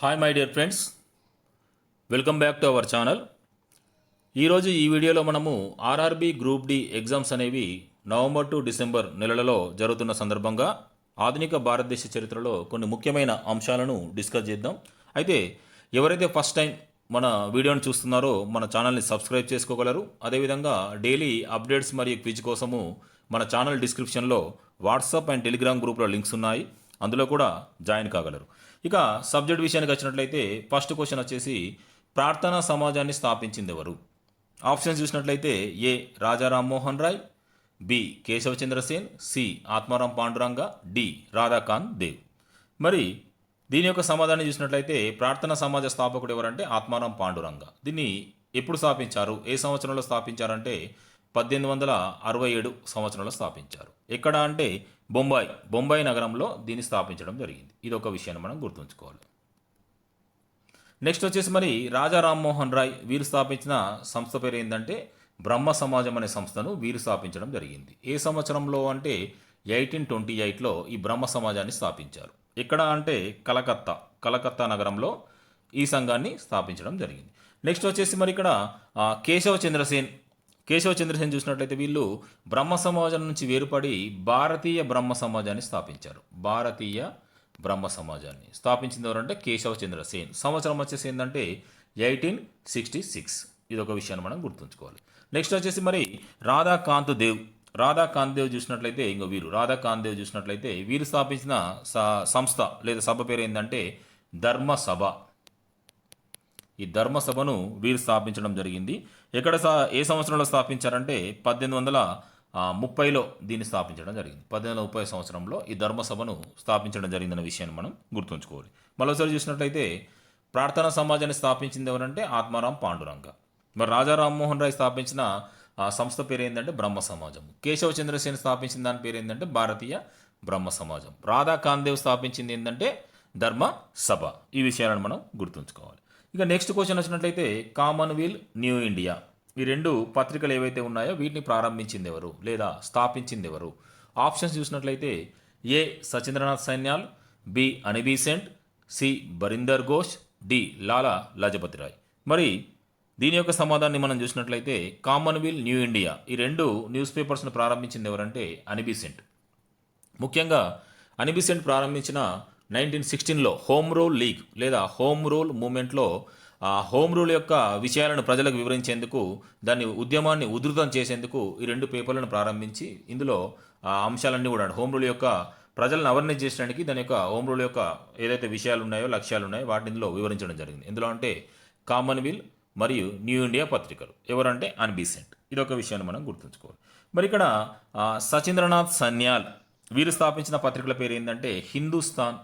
Hi my dear friends welcome back to our channel ఈరోజు ఈ వీడియోలో మనము ఆర్ఆర్బి గ్రూప్ డి ఎగ్జామ్స్ అనేవి నవంబర్ టు డిసెంబర్ నెలలలో జరుగుతున్న సందర్భంగా ఆధునిక భారతదేశ చరిత్రలో కొన్ని ముఖ్యమైన అంశాలను డిస్కస్ చేద్దాం. అయితే ఎవరైతే ఫస్ట్ టైం మన వీడియోని చూస్తున్నారో మన ఛానల్ని సబ్స్క్రైబ్ చేసుకోగలరు. అదేవిధంగా డైలీ అప్డేట్స్ మరియు క్విజ్ కోసము మన ఛానల్ డిస్క్రిప్షన్లో వాట్సాప్ అండ్ టెలిగ్రామ్ గ్రూప్లో లింక్స్ ఉన్నాయి. అందులో కూడా జాయిన్ కాగలరు. ఇక సబ్జెక్ట్ విషయానికి వచ్చినట్లయితే ఫస్ట్ క్వశ్చన్ వచ్చేసి ప్రార్థనా సమాజాన్ని స్థాపించింది ఎవరు? ఆప్షన్స్ చూసినట్లయితే A Raja Rammohan Roy B Keshav Chandra Sen C Atmaram Pandurang D Radhakant Dev. మరి దీని యొక్క సమాధానం చూసినట్లయితే ప్రార్థనా సమాజ స్థాపకుడు ఎవరంటే ఆత్మారాం పాండురంగ. దీన్ని ఎప్పుడు స్థాపించారు? ఏ సంవత్సరంలో స్థాపించారంటే పద్దెనిమిది వందల అరవై ఏడు సంవత్సరంలో స్థాపించారు. ఎక్కడ అంటే బొంబాయి బొంబాయి నగరంలో దీన్ని స్థాపించడం జరిగింది. ఇది ఒక విషయాన్ని మనం గుర్తుంచుకోవాలి. నెక్స్ట్ వచ్చేసి మరి రాజా రామ్మోహన్ రాయ్ వీరు స్థాపించిన సంస్థ పేరు ఏంటంటే బ్రహ్మ సమాజం అనే సంస్థను వీరు స్థాపించడం జరిగింది. ఏ సంవత్సరంలో అంటే ఎయిటీన్ ట్వంటీ ఎయిట్లో ఈ బ్రహ్మ సమాజాన్ని స్థాపించారు. ఎక్కడ అంటే కలకత్తా కలకత్తా నగరంలో ఈ సంఘాన్ని స్థాపించడం జరిగింది. నెక్స్ట్ వచ్చేసి మరి ఇక్కడ కేశవ చంద్రసేన్ కేశవ చంద్రసేన్ చూసినట్లయితే వీళ్ళు బ్రహ్మ సమాజం నుంచి వేరుపడి భారతీయ బ్రహ్మ సమాజాన్ని స్థాపించారు. భారతీయ బ్రహ్మ సమాజాన్ని స్థాపించింది ఎవరంటే కేశవ చంద్రసేన్ సంవత్సరం వచ్చేసి ఏంటంటే ఎయిటీన్ సిక్స్టీ సిక్స్. ఇది ఒక విషయాన్ని మనం గుర్తుంచుకోవాలి. నెక్స్ట్ వచ్చేసి మరి రాధాకాంత్ దేవ్. రాధాకాంత్ దేవ్ చూసినట్లయితే ఇంకో వీరు. రాధాకాంత్ దేవ్ చూసినట్లయితే వీరు స్థాపించిన స- సంస్థ లేదా సభ పేరు ఏంటంటే ధర్మ సభ ఈ ధర్మసభను వీరు స్థాపించడం జరిగింది. ఎక్కడ సా ఏ సంవత్సరంలో స్థాపించారంటే పద్దెనిమిది వందల ముప్పైలో దీన్ని స్థాపించడం జరిగింది. పద్దెనిమిది ముప్పై సంవత్సరంలో ఈ ధర్మసభను స్థాపించడం జరిగిందన్న విషయాన్ని మనం గుర్తుంచుకోవాలి. మరోసారి చూసినట్లయితే ప్రార్థనా సమాజాన్ని స్థాపించింది ఎవరంటే ఆత్మారాం పాండురంగ. మరి రాజా రామ్మోహన్ రాయ్ స్థాపించిన ఆ సంస్థ పేరు ఏంటంటే బ్రహ్మ సమాజం. కేశవ చంద్రసేన్ స్థాపించిన దాని పేరు ఏంటంటే భారతీయ బ్రహ్మ సమాజం. రాధా కాందేవ్ స్థాపించింది ఏంటంటే ధర్మ సభ. ఈ విషయాలను మనం గుర్తుంచుకోవాలి. ఇక నెక్స్ట్ క్వశ్చన్ వచ్చినట్లయితే కామన్వెల్త్ న్యూ ఇండియా. ఈ రెండు పత్రికలు ఏవైతే ఉన్నాయో వీటిని ప్రారంభించింది ఎవరు? లేదా స్థాపించింది ఎవరు? ఆప్షన్స్ చూసినట్లయితే A Sachindranath Sanyal B Annie Besant C Barindra Ghosh D Lala Lajpat Rai మరి దీని యొక్క సమాధానాన్ని మనం చూసినట్లయితే కామన్వెల్ న్యూ ఇండియా. ఈ రెండు న్యూస్ పేపర్స్ను ప్రారంభించింది ఎవరంటే అనిబీసెంట్ ముఖ్యంగా అనిబీసెంట్ ప్రారంభించిన నైన్టీన్ సిక్స్టీన్లో హోమ్ రూల్ లీగ్ లేదా హోమ్ రూల్ మూమెంట్లో ఆ హోమ్ రూల్ యొక్క విషయాలను ప్రజలకు వివరించేందుకు దాన్ని ఉద్యమాన్ని ఉధృతం చేసేందుకు ఈ రెండు పేపర్లను ప్రారంభించి ఇందులో ఆ అంశాలన్నీ కూడా హోమ్ రూల్ యొక్క ప్రజలను అవేర్నెస్ చేసడానికి దాని యొక్క హోమ్ రూల్ యొక్క ఏదైతే విషయాలు ఉన్నాయో లక్ష్యాలు ఉన్నాయో వాటిని ఇందులో వివరించడం జరిగింది. ఇందులో అంటే కామన్వెల్ మరియు న్యూ ఇండియా పత్రికలు. ఎవరంటే అన్బీసెంట్ ఇది ఒక విషయాన్ని మనం గుర్తుంచుకోవాలి. మరి ఇక్కడ సచీంద్రనాథ్ సన్యాల్ వీరు స్థాపించిన పత్రికల పేరు ఏంటంటే హిందుస్థాన్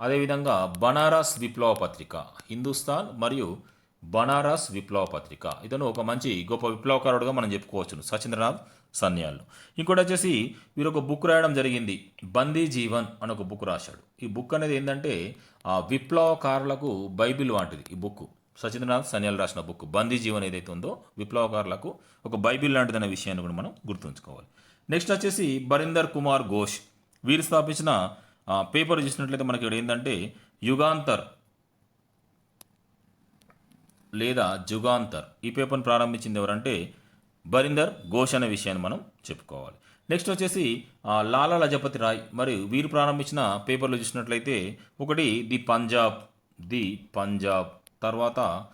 అదేవిధంగా బనారస్ విప్లవ పత్రిక హిందుస్థాన్ మరియు బనారస్ విప్లవ పత్రిక. ఇతను ఒక మంచి గొప్ప విప్లవకారుడుగా మనం చెప్పుకోవచ్చు సచీంద్రనాథ్ సన్యాల్ ఇంకోటి వచ్చేసి వీరు ఒక బుక్ రాయడం జరిగింది. బందీ జీవన్ అని ఒక బుక్ రాశాడు. ఈ బుక్ అనేది ఏంటంటే ఆ విప్లవకారులకు బైబిల్ వంటిది ఈ బుక్. సచీంద్రనాథ్ సన్యాల్ రాసిన బుక్. బందీ జీవన్ ఏదైతే ఉందో విప్లవకారులకు ఒక బైబిల్ లాంటిదనే విషయాన్ని కూడా మనం గుర్తుంచుకోవాలి. నెక్స్ట్ వచ్చేసి బరీందర్ కుమార్ ఘోష్. వీరు స్థాపించిన పేపర్ చూసినట్లయితే మనకి ఇక్కడ ఏంటంటే యుగాంతర్ లేదా జుగాంతర్. ఈ పేపర్ని ప్రారంభించింది ఎవరంటే బరిందర్ ఘోష్ అనే విషయాన్ని మనం చెప్పుకోవాలి. నెక్స్ట్ వచ్చేసి లాలా లజపతి రాయ్. మరి వీరు ప్రారంభించిన పేపర్లు చూసినట్లయితే ఒకటి ది పంజాబ్ ది పంజాబ్. తర్వాత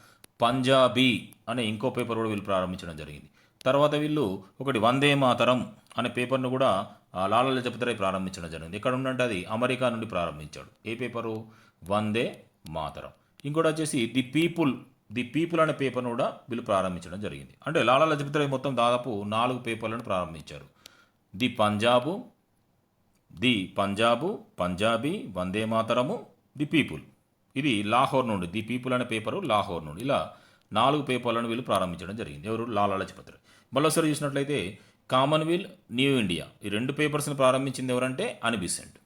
పంజాబీ అనే ఇంకో పేపర్ కూడా వీళ్ళు ప్రారంభించడం జరిగింది. తర్వాత వీళ్ళు ఒకటి వందే మాతరం అనే పేపర్ను కూడా లాలా లజపతి రాయ్ ప్రారంభించడం జరిగింది. ఇక్కడ ఉండంటే అది అమెరికా నుండి ప్రారంభించాడు. ఏ పేపరు? వందే మాతరం. ఇంకోటి వచ్చేసి ది పీపుల్ ది పీపుల్ అనే పేపర్ను కూడా వీళ్ళు ప్రారంభించడం జరిగింది. అంటే లాలా లజపతి రాయ్ మొత్తం దాదాపు నాలుగు పేపర్లను ప్రారంభించారు. The Punjab the Punjab Punjabi Vande Mataram the people. ఇది లాహోర్ నుండి ది పీపుల్ అనే పేపరు లాహోర్ నుండి. ఇలా నాలుగు పేపర్లను వీళ్ళు ప్రారంభించడం జరిగింది. ఎవరు? లాలా లజపతి రాయ్ మళ్ళీసారి చూసినట్లయితే కామన్వెల్ న్యూ ఇండియా. ఈ రెండు పేపర్స్ని ప్రారంభించింది ఎవరంటే అనిబిసెంట్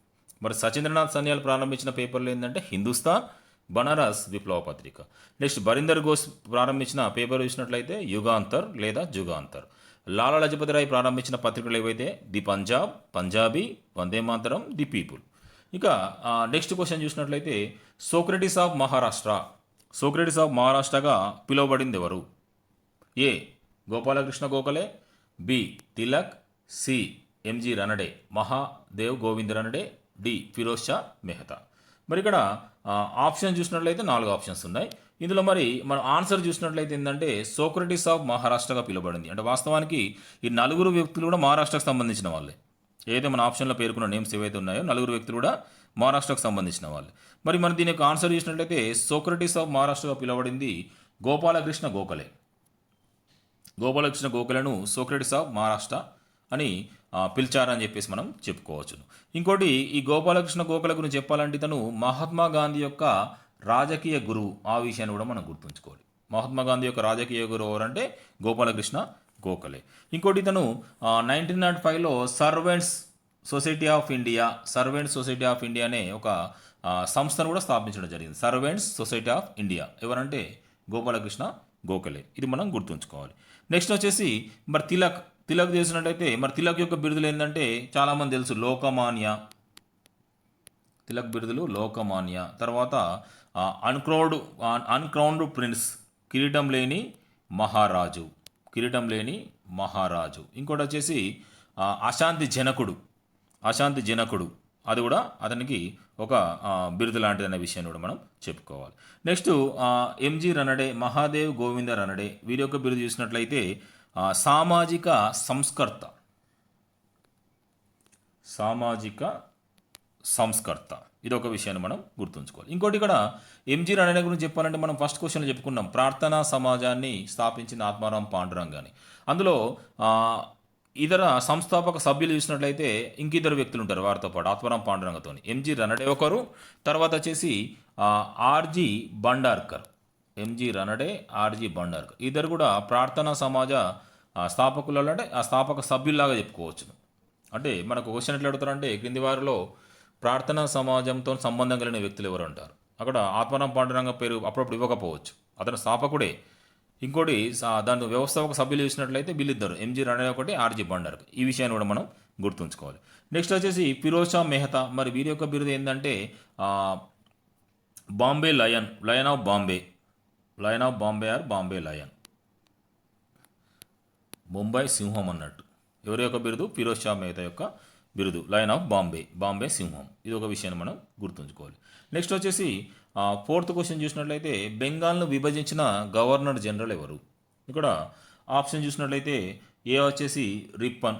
మరి సచీంద్రనాథ్ సన్యాల్ ప్రారంభించిన పేపర్లు ఏంటంటే హిందుస్థాన్ బనారస్ విప్లవ పత్రిక. నెక్స్ట్ బరీందర్ ఘోష్ ప్రారంభించిన పేపర్ చూసినట్లయితే యుగాంతర్ లేదా జుగాంతర్. లాలా లజపతి రాయ్ ప్రారంభించిన పత్రికలు ఏవైతే? The Punjab Punjabi Vande Mataram the people. ఇక నెక్స్ట్ క్వశ్చన్ చూసినట్లయితే Socrates of Maharashtra. Socrates of మహారాష్ట్రగా పిలువబడింది ఎవరు? A Gopal Krishna Gokhale B. Tilak C. MG Ranade Mahadev Govind Ranade D. Feroze Shah Mehta. మరి ఇక్కడ ఆప్షన్ చూసినట్లయితే నాలుగు options ఉన్నాయి. ఇందులో మరి మనం ఆన్సర్ చూసినట్లయితే ఏంటంటే సోక్రటిస్ ఆఫ్ మహారాష్ట్రగా పిలువబడింది. అంటే వాస్తవానికి ఈ నలుగురు వ్యక్తులు కూడా మహారాష్ట్రకు సంబంధించిన వాళ్ళే. ఏదైతే మన ఆప్షన్లో పేర్కొన్న నేమ్స్ ఏవైతే ఉన్నాయో నలుగురు వ్యక్తులు కూడా మహారాష్ట్రకు సంబంధించిన వాళ్ళు. మరి మనం దీని యొక్క ఆన్సర్ చూసినట్లయితే సోక్రటిస్ ఆఫ్ మహారాష్ట్రగా పిలువబడింది గోపాలకృష్ణ గోఖలే. గోపాలకృష్ణ గోఖలను సోక్రటిస్ ఆఫ్ మహారాష్ట్ర అని పిలిచారని చెప్పేసి మనం చెప్పుకోవచ్చు ఇంకోటి ఈ గోపాలకృష్ణ గోఖల గురించి చెప్పాలంటే తను మహాత్మా గాంధీ యొక్క రాజకీయ గురువు. ఆ విషయాన్ని కూడా మనం గుర్తుంచుకోవాలి. మహాత్మా గాంధీ యొక్క రాజకీయ గురువు ఎవరంటే గోపాలకృష్ణ గోఖలే ఇంకోటి తను నైన్టీన్ నాట్ ఫైవ్లో servants society of India servants society of India అనే ఒక సంస్థను కూడా స్థాపించడం జరిగింది. Servants society of India. ఎవరంటే గోపాలకృష్ణ గోఖలే. ఇది మనం గుర్తుంచుకోవాలి. నెక్స్ట్ వచ్చేసి మరి తిలక్. తిలక్ చేసినట్టయితే మరి తిలక్ యొక్క బిరుదులు ఏంటంటే చాలామంది తెలుసు. లోకమాన్య. తిలక్ బిరుదులు లోకమాన్య. తర్వాత అన్క్రౌడ్ అన్క్రౌండ్ ప్రిన్స్ కిరీటం లేని మహారాజు. కిరీటం లేని మహారాజు. ఇంకోటి వచ్చేసి అశాంతి జనకుడు. అశాంతి జనకుడు. అది కూడా అతనికి ఒక బిరుదు లాంటిది అనే విషయాన్ని కూడా మనం చెప్పుకోవాలి. నెక్స్ట్ ఎంజి రనడే మహాదేవ్ గోవింద రనడే వీరి యొక్క బిరుదు చూసినట్లయితే సామాజిక సంస్కర్త. సామాజిక సంస్కర్త. ఇది ఒక విషయాన్ని మనం గుర్తుంచుకోవాలి. ఇంకోటి ఇక్కడ ఎంజీ రనడే గురించి చెప్పాలంటే మనం ఫస్ట్ క్వశ్చన్లో చెప్పుకున్నాం. ప్రార్థనా సమాజాన్ని స్థాపించిన ఆత్మారాం పాండురంగాని అందులో ఇతర సంస్థాపక సభ్యులు చూసినట్లయితే ఇంకిద్దరు వ్యక్తులు ఉంటారు వారితో పాటు ఆత్మరాం పాండురంగతో. ఎంజీ రనడే ఒకరు తర్వాత వచ్చేసి RG RG Bhandarkar. MG Ranade RG Bhandarkar. ఇద్దరు కూడా ప్రార్థనా సమాజ స్థాపకులలో అంటే ఆ స్థాపక సభ్యుల్లాగా చెప్పుకోవచ్చు. అంటే మనకు క్వశ్చన్ ఎట్లా అడుగుతారంటే క్రింది వారిలో ప్రార్థనా సమాజంతో సంబంధం కలిగిన వ్యక్తులు ఎవరు అంటారు? అక్కడ ఆత్మరాం పాండురంగ పేరు అప్పుడప్పుడు ఇవ్వకపోవచ్చు. అతను స్థాపకుడే. ఇంకోటి సా- దాని వ్యవస్థాపక సభ్యులు చూసినట్లయితే వీళ్ళిద్దరు ఎంజీ రనే ఒకటి ఆర్జీ బండార్ ఈ విషయాన్ని కూడా మనం గుర్తుంచుకోవాలి. నెక్స్ట్ వచ్చేసి ఫిరోజ్ షా మెహతా. మరి వీరి యొక్క బిరుదు ఏంటంటే Bombay lion lion of Bombay. Lion of Bombay or Bombay lion. Mumbai సింహం అన్నట్టు. ఎవరి యొక్క బిరుదు? ఫిరోజ్ షా మెహతా యొక్క బిరుదు. లయన్ ఆఫ్ బాంబే బాంబే సింహం. ఇది ఒక విషయాన్ని మనం గుర్తుంచుకోవాలి. నెక్స్ట్ వచ్చేసి ఫోర్త్ క్వశ్చన్ చూసినట్లయితే బెంగాల్ను విభజించిన గవర్నర్ జనరల్ ఎవరు? ఇక్కడ ఆప్షన్ చూసినట్లయితే ఏ వచ్చేసి రిప్పన్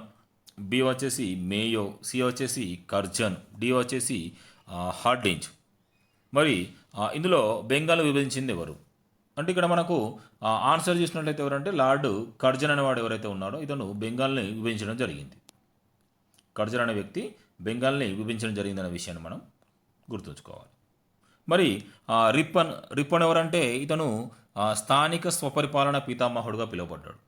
బి వచ్చేసి మేయో సి వచ్చేసి కర్జన్ డి వచ్చేసి హార్డింజ్. మరి ఇందులో బెంగాల్ విభజించింది ఎవరు? అంటే ఇక్కడ మనకు ఆన్సర్ చూసినట్లయితే ఎవరంటే లార్డ్ కర్జన్ అనేవాడు ఎవరైతే ఉన్నాడో ఇతను బెంగాల్ని విభజించడం జరిగింది. కర్జన్ అనే వ్యక్తి బెంగాల్ని విభజించడం జరిగిందనే విషయాన్ని మనం గుర్తుంచుకోవాలి. మరి రిప్పన్ రిప్పన్ ఎవరంటే ఇతను స్థానిక స్వపరిపాలన పితామహుడుగా పిలువబడ్డాడు.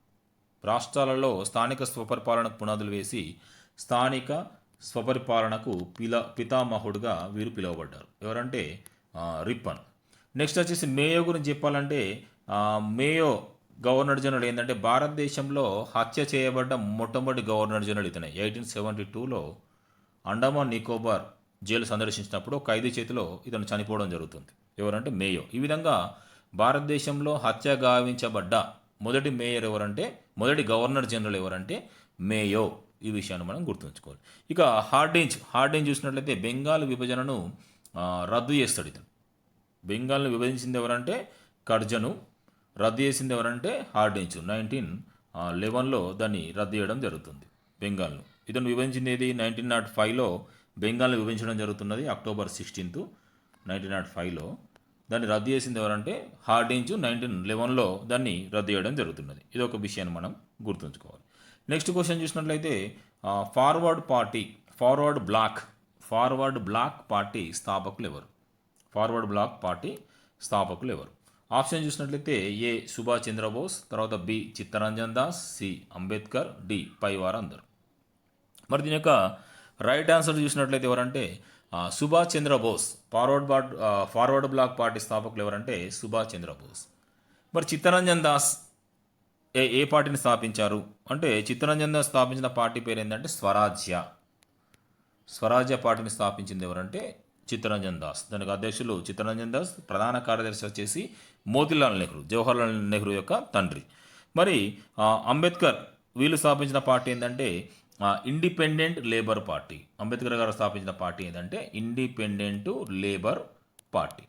రాష్ట్రాలలో స్థానిక స్వపరిపాలనకు పునాదులు వేసి స్థానిక స్వపరిపాలనకు పిల పితామహుడుగా వీరు పిలువబడ్డారు. ఎవరంటే రిప్పన్. నెక్స్ట్ వచ్చేసి మేయో గురించి చెప్పాలంటే మేయో గవర్నర్ జనరల్ ఏంటంటే భారతదేశంలో హత్య చేయబడ్డ మొట్టమొదటి గవర్నర్ జనరల్ ఇతనే. ఎయిటీన్ సెవెంటీ టూలో అండమాన్ నికోబార్ జైలు సందర్శించినప్పుడు ఖైదీ చేతిలో ఇతను చనిపోవడం జరుగుతుంది. ఎవరంటే మేయో. ఈ విధంగా భారతదేశంలో హత్య గావించబడ్డ మొదటి మేయర్ ఎవరంటే మొదటి గవర్నర్ జనరల్ ఎవరంటే మేయో. ఈ విషయాన్ని మనం గుర్తుంచుకోవాలి. ఇక హార్డింజ్ హార్డింజ్ చూసినట్లయితే బెంగాల్ విభజనను రద్దు చేస్తాడు ఇతను. బెంగాల్ను విభజించింది ఎవరంటే కర్జను రద్దు చేసింది ఎవరంటే హార్డించు నైన్టీన్ లెవెన్లో దాన్ని రద్దు చేయడం జరుగుతుంది బెంగాల్ను. ఇతను విభజించింది ఏది? నైన్టీన్ నాట్ ఫైవ్లో బెంగాల్ని విభజించడం జరుగుతున్నది అక్టోబర్ సిక్స్టీన్త్ నైన్టీన్ నాట్ ఫైవ్లో. దాన్ని రద్దు చేసింది ఎవరంటే హార్డించు నైన్టీన్ లెవెన్లో దాన్ని రద్దు చేయడం జరుగుతున్నది. ఇది ఒక విషయాన్ని మనం గుర్తుంచుకోవాలి. నెక్స్ట్ క్వశ్చన్ చూసినట్లయితే forward party forward bloc forward bloc party స్థాపకులు ఎవరు? ఫార్వర్డ్ బ్లాక్ పార్టీ స్థాపకులు ఎవరు? ఆప్షన్ చూసినట్లయితే ఏ సుభాష్ చంద్రబోస్ తర్వాత B Chittaranjan Das C Ambedkar D పైవారు అందరు మరి దీని యొక్క రైట్ ఆన్సర్ చూసినట్లయితే ఎవరంటే సుభాష్ చంద్రబోస్ ఫార్వర్డ్ బాట్ ఫార్వర్డ్ బ్లాక్ పార్టీ స్థాపకులు ఎవరంటే సుభాష్ చంద్రబోస్ మరి చిత్తరంజన్ దాస్ ఏ ఏ పార్టీని స్థాపించారు? అంటే చిత్తరంజన్ దాస్ స్థాపించిన పార్టీ పేరు ఏంటంటే స్వరాజ్య. స్వరాజ్య పార్టీని స్థాపించింది ఎవరంటే చిత్తరంజన్ దాస్. దానికి అధ్యక్షులు చిత్తరంజన్ దాస్ ప్రధాన కార్యదర్శి వచ్చేసి మోతిలాల్ నెహ్రూ జవహర్లాల్ నెహ్రూ యొక్క తండ్రి. మరి అంబేద్కర్ వీళ్ళు స్థాపించిన పార్టీ ఏంటంటే ఇండిపెండెంట్ లేబర్ పార్టీ అంబేద్కర్ గారు స్థాపించిన పార్టీ ఏంటంటే independent labour party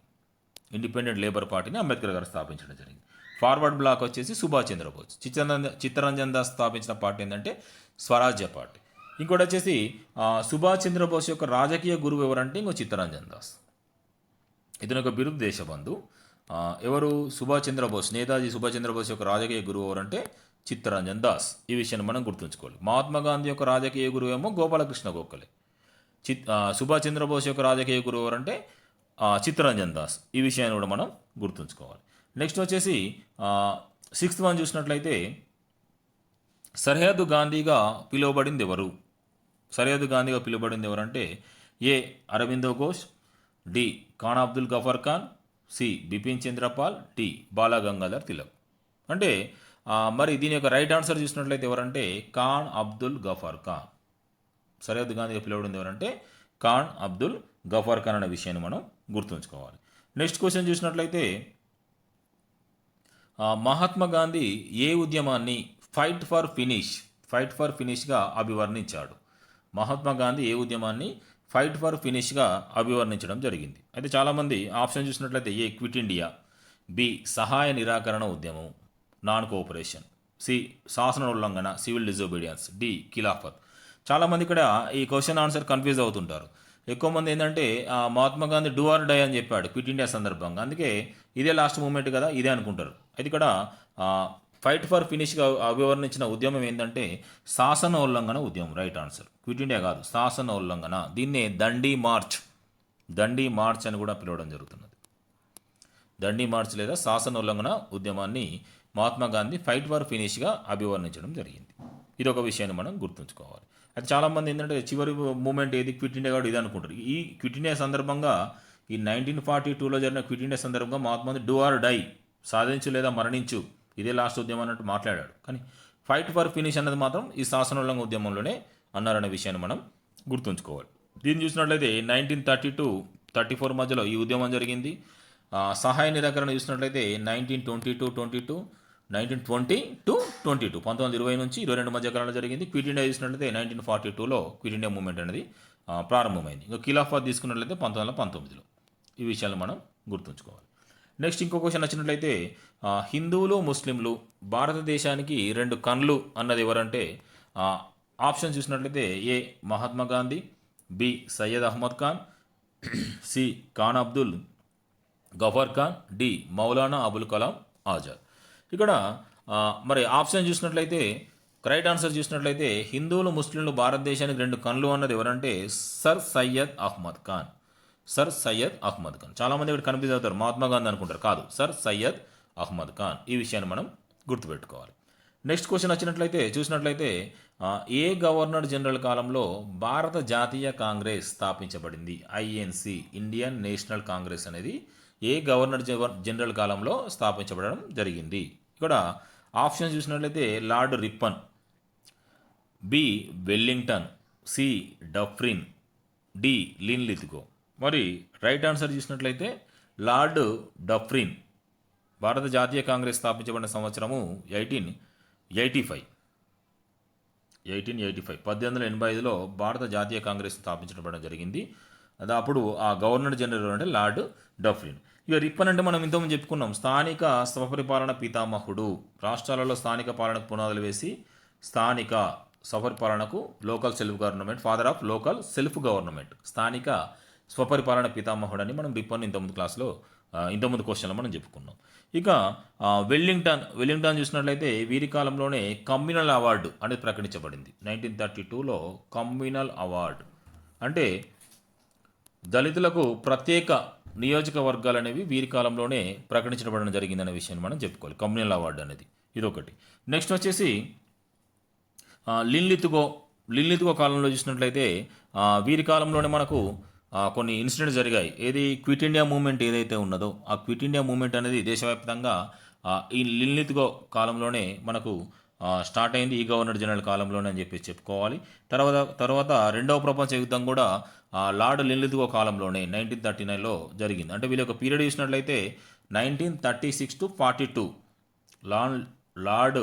independent labour పార్టీని అంబేద్కర్ గారు స్థాపించడం జరిగింది. ఫార్వర్డ్ బ్లాక్ వచ్చేసి సుభాష్ చంద్రబోస్. చిత్తరంజన్ చిత్తరంజన్ దాస్ స్థాపించిన పార్టీ ఏంటంటే స్వరాజ్య పార్టీ. ఇంకోటి వచ్చేసి సుభాష్ చంద్రబోస్ యొక్క రాజకీయ గురువు ఎవరంటే ఇంకో చిత్తరంజన్ దాస్. ఇతను ఒక బిరుదు దేశబంధు. ఎవరు? సుభాష్ చంద్రబోస్. నేతాజీ సుభాష్ చంద్రబోస్ యొక్క రాజకీయ గురువు ఎవరంటే చిత్తరంజన్ దాస్. ఈ విషయాన్ని మనం గుర్తుంచుకోవాలి. మహాత్మా గాంధీ యొక్క రాజకీయ గురువు ఏమో గోపాలకృష్ణ గోఖలే. చిత్ సుభాష్ చంద్రబోస్ యొక్క రాజకీయ గురువు ఎవరంటే చిత్తరంజన్ దాస్. ఈ విషయాన్ని కూడా మనం గుర్తుంచుకోవాలి. నెక్స్ట్ వచ్చేసి సిక్స్త్ వన్ చూసినట్లయితే సరిహద్దు గాంధీగా పిలువబడింది ఎవరు? సరిహద్దు గాంధీగా పిలువబడింది ఎవరంటే A Aurobindo Ghosh D Khan Abdul Ghaffar Khan C Bipin Chandra Pal D Bala Gangadhar Tilak. అంటే మరి దీని యొక్క రైట్ ఆన్సర్ చూసినట్లయితే ఎవరంటే ఖాన్ అబ్దుల్ గఫర్ ఖాన్. సరిహద్దు గాంధీగా పిలవడం ఎవరంటే ఖాన్ అబ్దుల్ గఫర్ ఖాన్ అనే విషయాన్ని మనం గుర్తుంచుకోవాలి. నెక్స్ట్ క్వశ్చన్ చూసినట్లయితే మహాత్మా గాంధీ ఏ ఉద్యమాన్ని fight for finish fight for ఫినిష్గా అభివర్ణించాడు? మహాత్మా గాంధీ ఏ ఉద్యమాన్ని ఫైట్ ఫర్ ఫినిష్గా అభివర్ణించడం జరిగింది. అయితే చాలామంది ఆప్షన్ చూసినట్లయితే ఏ క్విట్ ఇండియా బి సహాయ నిరాకరణ ఉద్యమం నాన్ కోఆపరేషన్. సి శాసన ఉల్లంఘన సివిల్ డిజోబీడియన్స్ డి ఖిలాఫత్. చాలామంది ఇక్కడ ఈ క్వశ్చన్ ఆన్సర్ కన్ఫ్యూజ్ అవుతుంటారు. ఎక్కువ మంది ఏంటంటే Mahatma Gandhi do or die అని చెప్పాడు క్విట్ ఇండియా సందర్భంగా. అందుకే ఇదే లాస్ట్ మూమెంట్ కదా ఇదే అనుకుంటారు. అయితే ఇక్కడ ఫైట్ ఫర్ ఫినిష్గా అభివర్ణించిన ఉద్యమం ఏంటంటే శాసన ఉల్లంఘన ఉద్యమం. Right answer. క్విట్ ఇండియా కాదు శాసన ఉల్లంఘన. దీన్నే దండి మార్చ్. దండి మార్చ్ అని కూడా పిలవడం జరుగుతున్నది. దండి మార్చ్ లేదా శాసన ఉల్లంఘన ఉద్యమాన్ని మహాత్మా గాంధీ ఫైట్ ఫర్ ఫినిష్గా అభివర్ణించడం జరిగింది. ఇది ఒక విషయాన్ని మనం గుర్తుంచుకోవాలి. అయితే చాలామంది ఏంటంటే చివరి మూమెంట్ ఏది క్విట్ ఇండియా కాదు ఇది అనుకుంటారు ఈ క్విట్ ఇండియా సందర్భంగా ఈ నైన్టీన్ ఫార్టీ టూలో జరిగిన క్విట్ ఇండియా సందర్భంగా Mahatma Gandhi do or die సాధించు లేదా మరణించు ఇదే లాస్ట్ ఉద్యమం అన్నట్టు మాట్లాడాడు. కానీ ఫైట్ ఫర్ ఫినిష్ అన్నది మాత్రం ఈ శాసనోల్లంఘ ఉద్యమంలోనే అన్నారనే విషయాన్ని మనం గుర్తుంచుకోవాలి. దీన్ని చూసినట్లయితే nineteen thirty to thirty four మధ్యలో ఈ ఉద్యమం జరిగింది. సహాయ నిరాకరణ చూసినట్లయితే nineteen twenty to twenty two nineteen twenty to twenty two. పంతొమ్మిది ఇరవై నుంచి ఇరవై రెండు మధ్య కాలంలో జరిగింది. క్విట్ ఇండియా చూసినట్లయితే నైన్టీన్ ఫార్టీ టూలో క్విట్ ఇండియా మూవ్మెంట్ అనేది ప్రారంభమైంది. ఇంకా ఖిలాఫత్ తీసుకున్నట్లయితే పంతొమ్మిది వందల పంతొమ్మిదిలో. ఈ విషయాలు మనం గుర్తుంచుకోవాలి. నెక్స్ట్ ఇంకో క్వశ్చన్ వచ్చినట్లయితే హిందువులు ముస్లింలు భారతదేశానికి రెండు కన్లు అన్నది ఎవరంటే ఆప్షన్ చూసినట్లయితే A Mahatma Gandhi B Syed Ahmed Khan C Khan Abdul Ghaffar Khan D Maulana Abul Kalam Azad. ఇక్కడ మరి ఆప్షన్ చూసినట్లయితే రైట్ ఆన్సర్ చూసినట్లయితే హిందువులు ముస్లింలు భారతదేశానికి రెండు కళ్ళు అన్నది ఎవరంటే సర్ సయ్యద్ అహ్మద్ ఖాన్. సర్ సయ్యద్ అహ్మద్ ఖాన్. చాలామంది ఇక్కడ కన్ఫ్యూజ్ అవుతారు. మహాత్మా గాంధీ అనుకుంటారు. కాదు సర్ సయ్యద్ అహ్మద్ ఖాన్. ఈ విషయాన్ని మనం గుర్తుపెట్టుకోవాలి. నెక్స్ట్ క్వశ్చన్ వచ్చినట్లయితే చూసినట్లయితే ఏ గవర్నర్ జనరల్ కాలంలో భారత జాతీయ కాంగ్రెస్ స్థాపించబడింది? ఐఎన్సి ఇండియన్ నేషనల్ కాంగ్రెస్ అనేది ఏ గవర్నర్ జనరల్ కాలంలో స్థాపించబడడం జరిగింది. ఇక్కడ ఆప్షన్ చూసినట్లయితే lord Ripon B Wellington C Dufferin D Linlithgow మరి రైట్ ఆన్సర్ చూసినట్లయితే లార్డ్ డఫ్రిన్ భారత జాతీయ కాంగ్రెస్ స్థాపించబడిన సంవత్సరము eighteen eighty five. Eighteen eighty five. పద్దెనిమిది వందల ఎనభై ఐదులో భారత జాతీయ కాంగ్రెస్ స్థాపించబడడం జరిగింది. అప్పుడు ఆ గవర్నర్ జనరల్ అంటే లార్డ్ డఫ్రిన్ ఇక రిప్పన్ అంటే మనం ఇంతకుముందు చెప్పుకున్నాం స్థానిక స్వపరిపాలన పితామహుడు. రాష్ట్రాలలో స్థానిక పాలనకు పునాదులు వేసి స్థానిక స్వపరిపాలనకు local self government father of local self government స్థానిక స్వపరిపాలన పితామహుడు అని మనం రిప్పన్ ఇంతకుముందు క్లాస్లో ఇంతకుముందు క్వశ్చన్లో మనం చెప్పుకున్నాం. ఇక వెల్లింగ్టన్ వెల్లింగ్టన్ చూసినట్లయితే వీరి కాలంలోనే కమ్యూనల్ అవార్డు అనేది ప్రకటించబడింది. నైన్టీన్ థర్టీ టూలో కమ్యూనల్ అవార్డు. అంటే దళితులకు ప్రత్యేక నియోజకవర్గాలు అనేవి వీరి కాలంలోనే ప్రకటించబడడం జరిగిందనే విషయాన్ని మనం చెప్పుకోవాలి. కమ్యూనల్ అవార్డు అనేది ఇదొకటి. నెక్స్ట్ వచ్చేసి లిన్లితుగో లిన్లితుగో కాలంలో చూసినట్లయితే వీరి కాలంలోనే మనకు కొన్ని ఇన్సిడెంట్స్ జరిగాయి. ఏది? క్విట్ ఇండియా మూమెంట్ ఏదైతే ఉన్నదో ఆ క్విట్ ఇండియా మూమెంట్ అనేది దేశవ్యాప్తంగా ఈ లిన్లితుగో కాలంలోనే మనకు స్టార్ట్ అయింది ఈ గవర్నర్ జనరల్ కాలంలోనే అని చెప్పి చెప్పుకోవాలి. తర్వాత తర్వాత రెండవ ప్రపంచ యుద్ధం కూడా లార్డ్ లిన్లిత్గో కాలంలోనే నైన్టీన్ థర్టీ నైన్లో జరిగింది. అంటే వీళ్ళ యొక్క పీరియడ్ చూసినట్లయితే nineteen thirty six to forty two lawn lord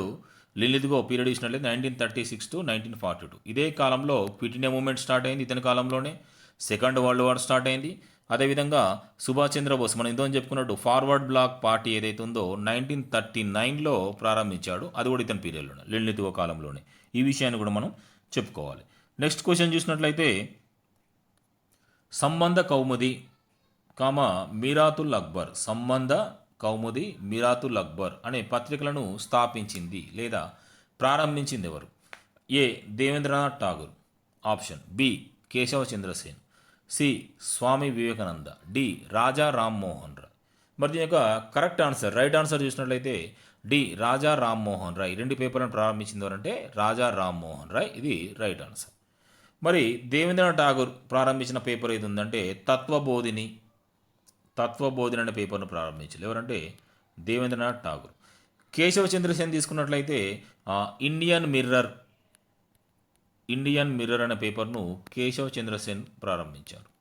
Linlithgow period ఇచ్చినట్లయితే nineteen thirty six to nineteen forty two. ఇదే కాలంలో క్విట్ మూవ్మెంట్ స్టార్ట్ అయింది ఇతని కాలంలోనే. సెకండ్ వరల్డ్ వార్ స్టార్ట్ అయింది. అదేవిధంగా సుభాష్ చంద్రబోస్ మనం ఇందో చెప్పుకున్నట్టు ఫార్వర్డ్ బ్లాక్ పార్టీ ఏదైతే ఉందో నైన్టీన్ థర్టీ నైన్లో ప్రారంభించాడు. అది కూడా ఇతని పీరియడ్లోనే లిలిత్గో కాలంలోనే. ఈ విషయాన్ని కూడా మనం చెప్పుకోవాలి. నెక్స్ట్ క్వశ్చన్ చూసినట్లయితే సంబంధ కౌముది కామ మీరాతుల్ అక్బర్. సంబంధ కౌముది మీరాతుల్ అక్బర్ అనే పత్రికలను స్థాపించింది లేదా ప్రారంభించింది ఎవరు? A. Debendranath Tagore. Option B. Keshab Chandra Sen. C. Swami Vivekananda D. Raja Rammohan Roy. మరి దీని యొక్క కరెక్ట్ ఆన్సర్ రైట్ ఆన్సర్ చూసినట్లయితే డి. రాజా రామ్మోహన్ రాయ్. రెండు పేపర్లను ప్రారంభించింది ఎవరంటే రాజా రామ్మోహన్ రాయ్. ఇది రైట్ ఆన్సర్. మరి దేవేంద్రనాథ్ ఠాగూర్ ప్రారంభించిన పేపర్ ఏది ఉందంటే తత్వబోధిని. తత్వబోధిని అనే పేపర్ను ప్రారంభించారు ఎవరంటే దేవేంద్రనాథ్ ఠాగూర్. కేశవ చంద్రసేన్ తీసుకున్నట్లయితే ఇండియన్ మిర్రర్ ఇండియన్ మిర్రర్ అనే పేపర్ను కేశవ చంద్రసేన్ ప్రారంభించారు.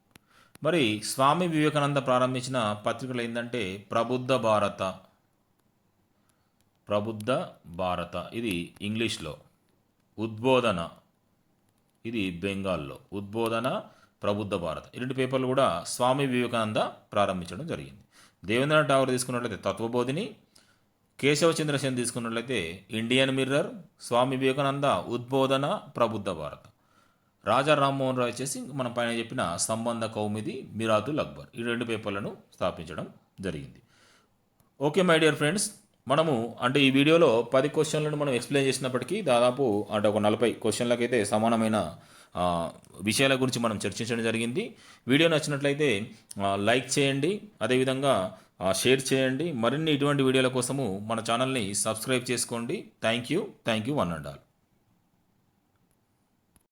మరి స్వామి వివేకానంద ప్రారంభించిన పత్రికలు ఏంటంటే ప్రబుద్ధ భారత. ప్రబుద్ధ భారత. ఇది ఇంగ్లీష్లో. ఉద్బోధన. ఇది బెంగాల్లో. ఉద్బోధన ప్రబుద్ధ భారత్. ఈ రెండు పేపర్లు కూడా స్వామి వివేకానంద ప్రారంభించడం జరిగింది. దేవేంద్రనాథ్ ఠాగూర్ తీసుకున్నట్లయితే తత్వబోధిని కేశవ చంద్రసేన్ తీసుకున్నట్లయితే ఇండియన్ మిర్రర్ స్వామి వివేకానంద ఉద్బోధన ప్రబుద్ధ భారత. రాజా రామ్మోహన్ రాయ్ చేసి మనం పైన చెప్పిన సంబంధ కౌమిది మిరాతుల్ అక్బర్ ఈ రెండు పేపర్లను స్థాపించడం జరిగింది. ఓకే మై డియర్ ఫ్రెండ్స్ మనము అంటే ఈ వీడియోలో పది క్వశ్చన్లను మనం ఎక్స్ప్లెయిన్ చేసినప్పటికీ దాదాపు అంటే ఒక నలభై క్వశ్చన్లకైతే సమానమైన విషయాల గురించి మనం చర్చించడం జరిగింది. వీడియో నచ్చినట్లయితే లైక్ చేయండి. అదేవిధంగా షేర్ చేయండి. మరిన్ని ఇటువంటి వీడియోల కోసము మన ఛానల్ని సబ్స్క్రైబ్ చేసుకోండి. Thank you. Thank you one and all.